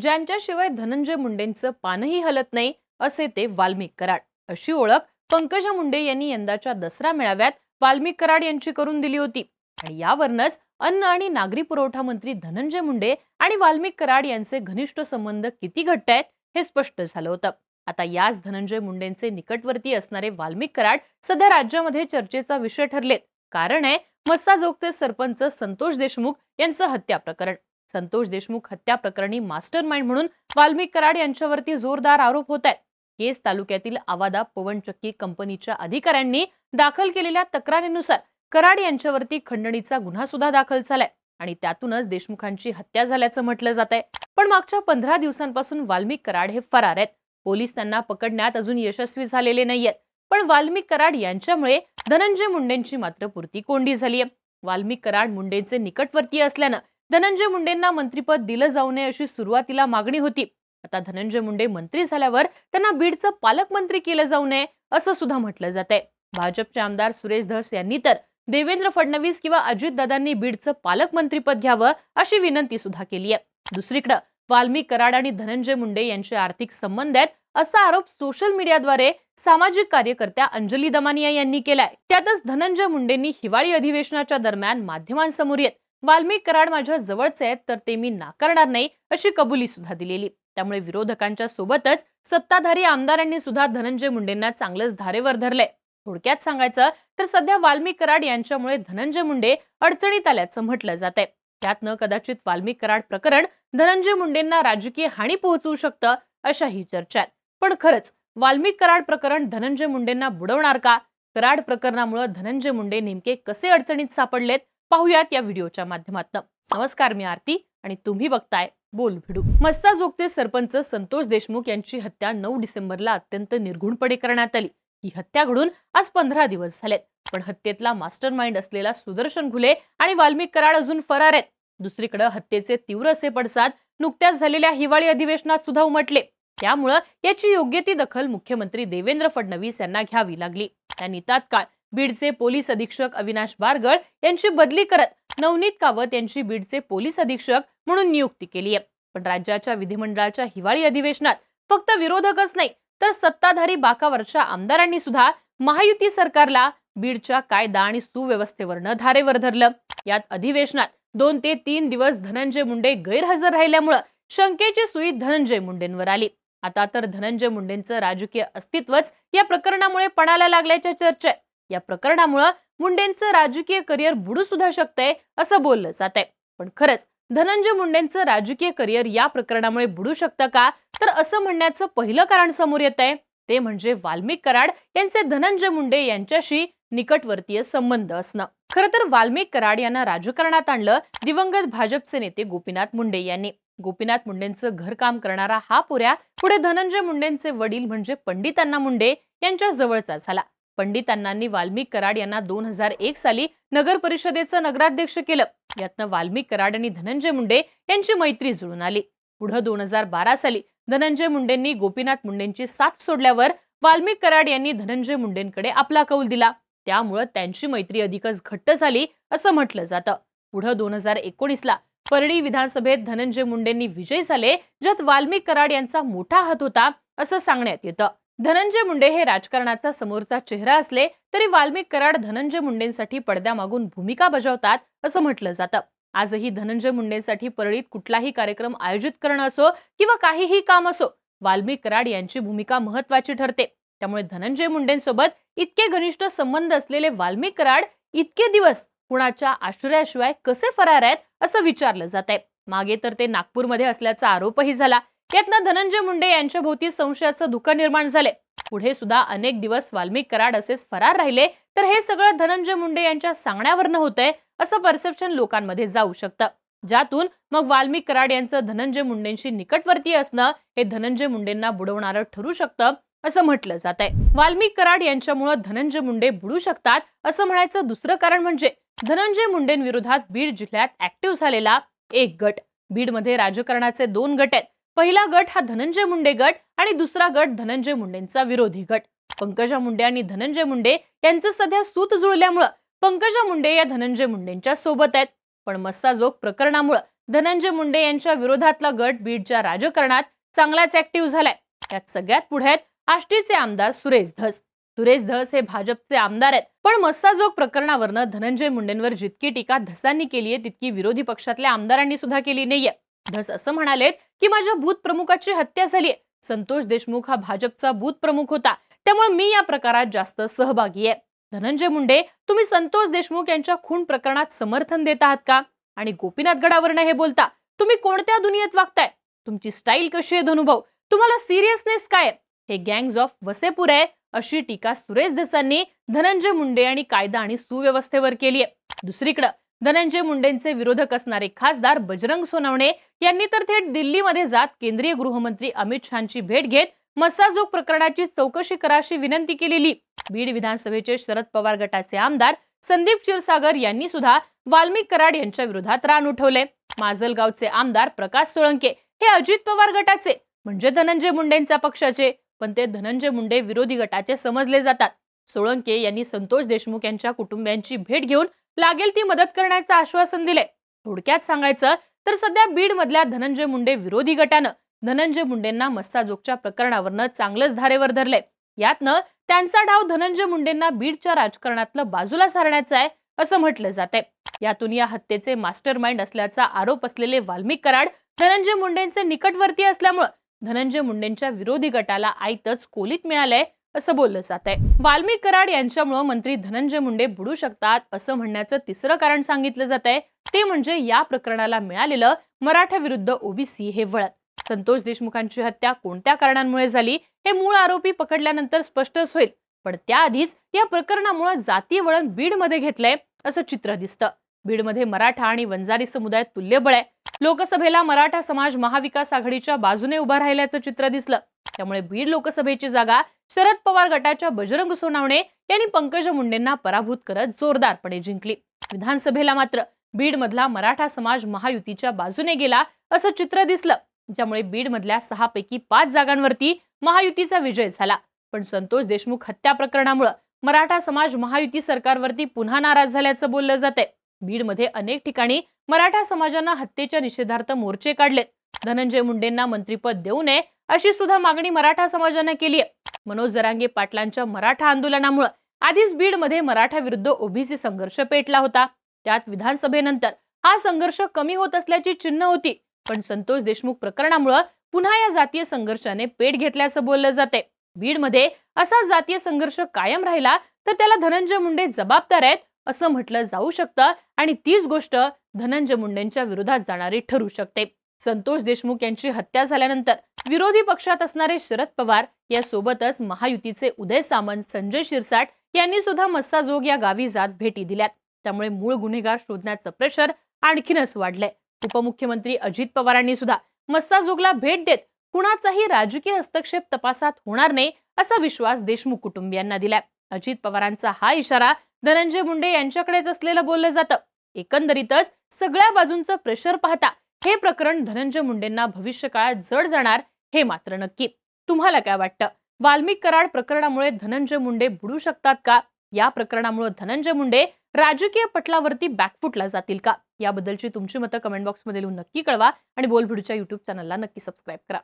ज्यांच्याशिवाय धनंजय मुंडेंचं पानही हलत नाही असे ते वाल्मिक कराड. अशी ओळख पंकजा मुंडे यांनी यंदाच्या दसरा मेळाव्यात वाल्मिक कराड यांची करून दिली होती. आणि यावरनच अन्न आणि नागरी पुरवठा मंत्री धनंजय मुंडे आणि वाल्मिक कराड यांचे घनिष्ठ संबंध किती घट्ट आहेत हे स्पष्ट झालं होतं. आता याच धनंजय मुंडेंचे निकटवर्ती असणारे वाल्मिक कराड सध्या राज्यामध्ये चर्चेचा विषय ठरलेत. कारण आहे मस्साजोगचे सरपंच संतोष देशमुख यांचं हत्या प्रकरण. संतोष देशमुख हत्या प्रकरणी मास्टर माइंड म्हणून वाल्मिक कराड यांच्यावरती जोरदार आरोप होत आहेत केस तालुक्यातील आवादा पवनचक्की कंपनीच्या अधिकाऱ्यांनी दाखल केलेल्या तक्रारीनुसार कराड यांच्यावरती खंडणीचा गुन्हा सुद्धा दाखल झालाय आणि त्यातूनच देशमुखांची हत्या झाल्याचं म्हटलं जात आहे पण मागच्या पंधरा दिवसांपासून वाल्मिक कराड हे फरार आहेत. पोलीस त्यांना पकडण्यात अजून यशस्वी झालेले नाहीयेत. पण वाल्मिक कराड यांच्यामुळे धनंजय मुंडेंची मात्र पुरती कोंडी झालीय. वाल्मिक कराड मुंडेंचे निकटवर्तीय असल्यानं धनंजय मुंडेंना मंत्रीपद दिलं जाऊ नये अशी सुरुवातीला मागणी होती. आता धनंजय मुंडे मंत्री झाल्यावर त्यांना बीडचं पालकमंत्री केलं जाऊ नये असं सुद्धा म्हटलं जात आहे भाजपचे आमदार सुरेश धस यांनी तर देवेंद्र फडणवीस किंवा अजितदादांनी बीडचं पालकमंत्रीपद घ्यावं अशी विनंती सुद्धा केली आहे. दुसरीकडे वाल्मी कराड आणि धनंजय मुंडे यांचे आर्थिक संबंध आहेत असा आरोप सोशल मीडियाद्वारे सामाजिक कार्यकर्त्या अंजली दमानिया यांनी केलाय. त्यातच धनंजय मुंडेंनी हिवाळी अधिवेशनाच्या दरम्यान माध्यमांसमोर येत वाल्मिक कराड माझ्या जवळचे आहेत तर ते मी नाकारणार नाही अशी कबुली सुद्धा दिलेली. त्यामुळे विरोधकांच्या सोबतच सत्ताधारी आमदारांनी सुद्धा धनंजय मुंडेंना चांगलंच धारेवर धरलंय थोडक्यात सांगायचं तर सध्या वाल्मिक कराड यांच्यामुळे धनंजय मुंडे अडचणीत आल्याचं म्हटलं जात आहे. त्यातनं कदाचित वाल्मिक कराड प्रकरण धनंजय मुंडेंना राजकीय हानी पोहोचवू शकतं अशाही चर्चा आहेत. पण खरंच वाल्मिक कराड प्रकरण धनंजय मुंडेंना बुडवणार का? कराड प्रकरणामुळे धनंजय मुंडे नेमके कसे अडचणीत सापडलेत? पाहुयात या व्हिडिओच्या माध्यमातून. नमस्कार मी आरती आणि तुम्ही बघताय बोल भिडू. मस्साजोगचे सरपंच संतोष देशमुख यांची हत्या नऊ डिसेंबरला अत्यंत निर्घुणपणे करण्यात आली. ही हत्या घडून आज पंधरा दिवस झालेत. पण हत्येतला मास्टर माइंड असलेला सुदर्शन घुले आणि वाल्मिक कराड अजून फरार आहेत. दुसरीकडे हत्येचे तीव्र असे पडसाद नुकत्याच झालेल्या हिवाळी अधिवेशनात सुद्धा उमटले. त्यामुळं याची योग्य ती दखल मुख्यमंत्री देवेंद्र फडणवीस यांना घ्यावी लागली. त्यांनी तात्काळ बीडचे पोलीस अधीक्षक अविनाश बारगळ यांची बदली करत नवनीत कावत यांची बीडचे पोलीस अधीक्षक म्हणून नियुक्ती केली आहे. पण राज्याच्या विधिमंडळाच्या हिवाळी अधिवेशनात फक्त विरोधकच नाही तर सत्ताधारी बाकावरच्या आमदारांनी सुद्धा महायुती सरकारला बीडच्या कायदा आणि सुव्यवस्थेवरनं धारेवर धरलं. यात अधिवेशनात दोन ते तीन दिवस धनंजय मुंडे गैरहजर राहिल्यामुळं शंकेची सुई धनंजय मुंडेंवर आली. आता तर धनंजय मुंडेंचं राजकीय अस्तित्वच या प्रकरणामुळे पणाला लागल्याच्या चर्चा आहे या प्रकरणामुळं मुंडेंचं राजकीय करिअर बुडू सुद्धा शकतंय असं बोललं जात आहे पण खरंच धनंजय मुंडेंचं राजकीय करिअर या प्रकरणामुळे बुडू शकतं का? तर असं म्हणण्याचं पहिलं कारण समोर येत आहे ते म्हणजे वाल्मिक कराड यांचे धनंजय मुंडे यांच्याशी निकटवर्तीय संबंध असणं. खरं तर वाल्मिक कराड यांना राजकारणात आणलं दिवंगत भाजपचे नेते गोपीनाथ मुंडे यांनी. गोपीनाथ मुंडेंचं घरकाम करणारा हा पुऱ्या पुढे धनंजय मुंडेंचे वडील म्हणजे पंडितांना मुंडे यांच्या जवळचा झाला. पंडित अण्णांनी वाल्मिक कराड यांना दोन हजार एक साली नगर परिषदेचं नगराध्यक्ष केलं. यातनं वाल्मिक कराड आणि धनंजय मुंडे यांची मैत्री जुळून आली. पुढं दोन हजार बारा साली धनंजय मुंडेंनी गोपीनाथ मुंडेंची साथ सोडल्यावर वाल्मिक कराड यांनी धनंजय मुंडेंकडे आपला कौल दिला. त्यामुळं त्यांची मैत्री अधिकच घट्ट झाली असं म्हटलं जातं. पुढं दोन हजार एकोणीसला परळी विधानसभेत धनंजय मुंडेंनी विजय झाले ज्यात वाल्मिक कराड यांचा मोठा हात होता असं सांगण्यात येतं. धनंजय मुंडे हे राजकारणाचा समोरचा चेहरा असले तरी वाल्मिक कराड धनंजय मुंडेंसाठी पडद्यामागून भूमिका बजावतात असं म्हटलं जातं. आजही धनंजय मुंडेंसाठी परळीत कुठलाही कार्यक्रम आयोजित करणं असो किंवा काहीही काम असो वाल्मिक कराड यांची भूमिका महत्वाची ठरते. त्यामुळे धनंजय मुंडेंसोबत इतके घनिष्ठ संबंध असलेले वाल्मिक कराड इतके दिवस कुणाच्या आश्रयाशिवाय कसे फरार आहेत असं विचारलं जात आहे मागे तर ते नागपूरमध्ये असल्याचा आरोपही झाला. यातनं धनंजय मुंडे यांच्या भोवती संशयाचं धुकं निर्माण झाले. पुढे सुद्धा अनेक दिवस वाल्मिक कराड असेच फरार राहिले तर हे सगळं धनंजय मुंडे यांच्या सांगण्यावरनं होतंय असं परसेप्शन लोकांमध्ये जाऊ शकतं. ज्यातून मग वाल्मिक कराड यांचं धनंजय मुंडेंशी निकटवर्ती असणं हे धनंजय मुंडेंना बुडवणारं ठरू शकतं असं म्हटलं जात आहे वाल्मिक कराड यांच्यामुळं धनंजय मुंडे बुडू शकतात असं म्हणायचं दुसरं कारण म्हणजे धनंजय मुंडेंविरोधात बीड जिल्ह्यात ऍक्टिव्ह झालेला एक गट. बीडमध्ये राजकारणाचे दोन गट आहेत. पहिला गट हा धनंजय मुंडे गट आणि दुसरा गट धनंजय मुंडेंचा विरोधी गट. पंकजा मुंडे आणि धनंजय मुंडे यांचं सध्या सूत जुळल्यामुळं पंकजा मुंडे या धनंजय मुंडेंच्या सोबत आहेत. पण मस्साजोग प्रकरणामुळं धनंजय मुंडे यांच्या विरोधातला गट बीडच्या राजकारणात चांगलाच ऍक्टिव्ह झालाय. यात सगळ्यात पुढे आहेत आष्टीचे आमदार सुरेश धस. सुरेश धस हे भाजपचे आमदार आहेत. पण मस्साजोग प्रकरणावरनं धनंजय मुंडेंवर जितकी टीका धसांनी केली आहे तितकी विरोधी पक्षातल्या आमदारांनी सुद्धा केली नाहीये. धस असं म्हणालेत की माझ्या बूथ प्रमुखाची हत्या झालीय संतोष देशमुख हा भाजपचा बूथ प्रमुख होता. त्यामुळे मी या प्रकारात जास्त सहभागी आहे. धनंजय मुंडे तुम्ही संतोष देशमुख यांच्या खून प्रकरणात समर्थन देत आहात का? आणि गोपीनाथ गडावरनं हे बोलता तुम्ही कोणत्या दुनियेत वागताय? तुमची स्टाईल कशी आहे धनुभाऊ? तुम्हाला सिरियसनेस काय हे गँग्ज ऑफ वसेपूर आहे अशी टीका सुरेश धसांनी धनंजय मुंडे आणि कायदा आणि सुव्यवस्थेवर केली आहे. दुसरीकडे धनंजय मुंडेंचे विरोधक असणारे खासदार बजरंग सोनवणे यांनी तर थेट दिल्लीमध्ये जात केंद्रीय गृहमंत्री अमित शहाची भेट घेत मसाजोग प्रकरणाची चौकशी करा अशी विनंती केलेली. बीड विधानसभेचे शरद पवार गटाचे आमदार संदीप क्षीरसागर यांनी सुद्धा वाल्मिक कराड यांच्या विरोधात रान उठवले. माजलगावचे आमदार प्रकाश सोळंके हे अजित पवार गटाचे म्हणजे धनंजय मुंडेंच्या पक्षाचे पण ते धनंजय मुंडे विरोधी गटाचे समजले जातात. सोळंके यांनी संतोष देशमुख यांच्या कुटुंबियांची भेट घेऊन लागेल ती मदत करण्याचं आश्वासन दिले थोडक्यात सांगायचं तर सध्या बीड मधल्या धनंजय मुंडे विरोधी गटानं धनंजय मुंडेंना मस्साजोगच्या प्रकरणावरनं चांगलंच धारेवर धरले यातनं त्यांचा डाव धनंजय मुंडेंना बीडच्या राजकारणातलं बाजूला सारण्याचा आहे असं म्हटलं जाते यातून या हत्येचे मास्टर माइंड असल्याचा आरोप असलेले वाल्मिक कराड धनंजय मुंडेंचे निकटवर्ती असल्यामुळं धनंजय मुंडेंच्या विरोधी गटाला आयतच कोलीत मिळालंय. असं बोललं जात आहे. वाल्मिक कराड यांच्यामुळं मंत्री धनंजय मुंडे बुडू शकतात असं म्हणण्याचं तिसरं कारण सांगितलं जात आहे. ते म्हणजे या प्रकरणाला मिळालेलं मराठा विरुद्ध ओबीसी हे वळण. संतोष देशमुखांची हत्या कोणत्या कारणांमुळे झाली हे मूळ आरोपी पकडल्यानंतर स्पष्टच होईल. पण त्याआधीच या प्रकरणामुळे जातीय वळण बीडमध्ये घेतलंय असं चित्र दिसतं. बीडमध्ये मराठा आणि वंजारी समुदाय तुल्यबळ आहे. लोकसभेला मराठा समाज महाविकास आघाडीच्या बाजूने उभा राहिल्याचं चित्र दिसलं. त्यामुळे बीड लोकसभेची जागा शरद पवार गटाच्या बजरंग सोनावणे यांनी पंकज मुंडेंना पराभूत करत जोरदारपणे जिंकली. विधानसभेला मात्र बीडमधला मराठा समाज महायुतीच्या बाजूने गेला असं चित्र दिसलं. ज्यामुळे बीड मधल्या सहा पैकी पाच जागांवरती महायुतीचा विजय झाला. पण संतोष देशमुख हत्या प्रकरणामुळे मराठा समाज महायुती सरकारवरती पुन्हा नाराज झाल्याचं बोललं जाते बीडमध्ये अनेक ठिकाणी मराठा समाजानं हत्येच्या निषेधार्थ मोर्चे काढले. धनंजय मुंडेंना मंत्रीपद देऊ नये अशी सुद्धा मागणी मराठा समाजानं केली आहे. मनोज जरांगे पाटलांच्या मराठा आंदोलनामुळे आधीच बीडमध्ये मराठा विरुद्ध ओबीसी संघर्ष पेटला होता. त्यात विधानसभेनंतर हा संघर्ष कमी होत असल्याची चिन्ह होती. पण संतोष देशमुख प्रकरणामुळे पुन्हा या जातीय संघर्षाने पेट घेतल्याचं बोललं जाते बीडमध्ये असा जातीय संघर्ष कायम राहिला तर त्याला धनंजय मुंडे जबाबदार आहेत असं म्हटलं जाऊ शकतं आणि तीच गोष्ट धनंजय मुंडेंच्या विरोधात जाणारी ठरू शकते. संतोष देशमुख यांची हत्या झाल्यानंतर विरोधी पक्षात असणारे शरद पवार या सोबतच महायुतीचे उदय सामंत संजय शिरसाट यांनी सुद्धा मस्साजोग या गावी जात भेटी दिल्यात. त्यामुळे मूळ गुन्हेगार शोधण्याचं प्रेशर आणखीनच वाढलंय. उपमुख्यमंत्री अजित पवारांनी सुद्धा मस्साजोगला भेट देत कुणाचाही राजकीय हस्तक्षेप तपासात होणार नाही असा विश्वास देशमुख कुटुंबियांना दिलाय. अजित पवारांचा हा इशारा धनंजय मुंडे यांच्याकडेच असलेलं बोललं जातं. एकंदरीतच सगळ्या बाजूंचं प्रेशर पाहता हे प्रकरण धनंजय मुंडेंना भविष्यकाळात जड जाणार हे मात्र नक्की. तुम्हाला काय वाटतं? वाल्मिक कराड प्रकरणामुळे धनंजय मुंडे बुडू शकतात का? या प्रकरणामुळे धनंजय मुंडे राजकीय पटलावरती बॅकफुटला जातील का? याबद्दलची तुमची मतं कमेंट बॉक्समध्ये लिहून नक्की कळवा आणि बोलभिडूच्या युट्यूब चॅनलला नक्की सबस्क्राईब करा.